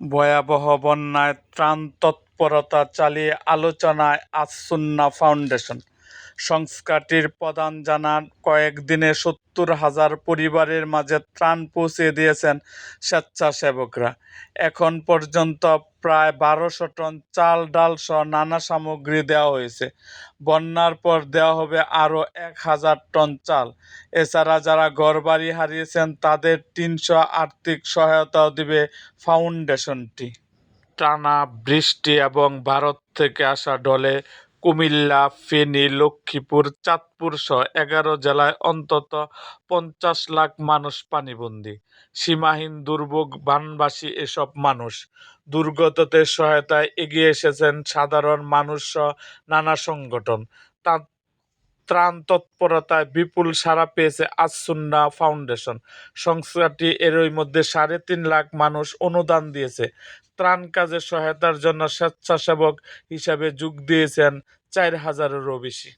ভয়াবহ বন্যায় ত্রাণ তৎপরতা চালিয়ে আলোচনায় আসসুন্না ফাউন্ডেশন। সংস্থাটির প্রধান জানান, কয়েকদিনে সত্তর হাজার পরিবারের মাঝে ত্রাণ পৌঁছে দিয়েছেন স্বেচ্ছাসেবকরা। এখন পর্যন্ত প্রায় বারোশো টন চাল, ডাল সহ নানা সামগ্রী দেওয়া হয়েছে। বন্যার পর দেওয়া হবে আরও এক হাজার টন চাল। এছাড়া যারা ঘরবাড়ি হারিয়েছেন, তাদের তিনশো আর্থিক সহায়তাও দিবে ফাউন্ডেশনটি। টানা বৃষ্টি এবং ভারত থেকে আসা ঢলে কুমিল্লা, ফেনী, লক্ষ্মীপুর, চাঁদপুর সহ এগারো জেলায় অন্তত পঞ্চাশ লাখ মানুষ পানিবন্দী। সীমাহীন, দুর্ভোগ বানবাসী এসব মানুষ। দুর্গতদের সহায়তায় এগিয়ে এসেছেন সাধারণ মানুষ সহ নানা সংগঠন। ত্রাণ তৎপরতায় বিপুল সাড়া পেয়েছে আসুন্না ফাউন্ডেশন। সংস্থাটি এরই মধ্যে সাড়ে তিন লাখ মানুষ অনুদান দিয়েছে। ত্রাণ কাজে সহায়তার জন্য স্বেচ্ছাসেবক হিসাবে যোগ দিয়েছেন চার হাজারেরও বেশি।